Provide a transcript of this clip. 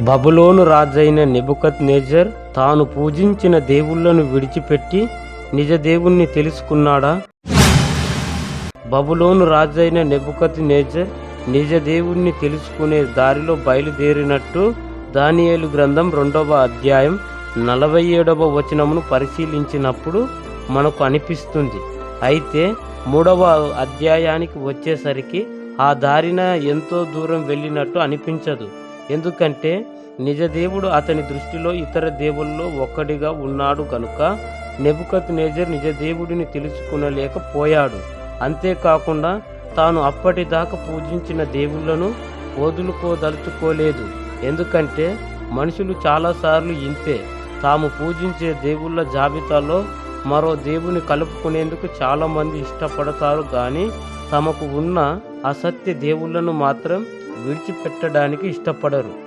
బబులోను రాజైన నిబుకత్ నేజర్ తాను పూజించిన దేవుళ్ళను విడిచిపెట్టి నిజ దేవుణ్ణి తెలుసుకున్నాడా? బబులోను రాజైన నెబుకత్ నేజర్ నిజ దేవుణ్ణి తెలుసుకునే దారిలో బయలుదేరినట్టు దానియేలు గ్రంథం రెండవ అధ్యాయం నలభై ఏడవ వచనమును పరిశీలించినప్పుడు మనకు అనిపిస్తుంది. అయితే మూడవ అధ్యాయానికి వచ్చేసరికి ఆ దారిన ఎంతో దూరం వెళ్ళినట్టు అనిపించదు. ఎందుకంటే నిజ దేవుడు అతని దృష్టిలో ఇతర దేవుల్లో ఒక్కడిగా ఉన్నాడు కనుక నెబుకత్ నేజర్ నిజ దేవుడిని తెలుసుకునలేకపోయాడు. అంతేకాకుండా తాను అప్పటిదాకా పూజించిన దేవుళ్ళను వదులుకోదలుచుకోలేదు. ఎందుకంటే మనుషులు చాలాసార్లు ఇంతే. తాము పూజించే దేవుళ్ళ జాబితాలో మరో దేవుని కలుపుకునేందుకు చాలామంది ఇష్టపడతారు కానీ తమకు ఉన్న అసత్య దేవుళ్ళను మాత్రం విడిచిపెట్టడానికి ఇష్టపడరు.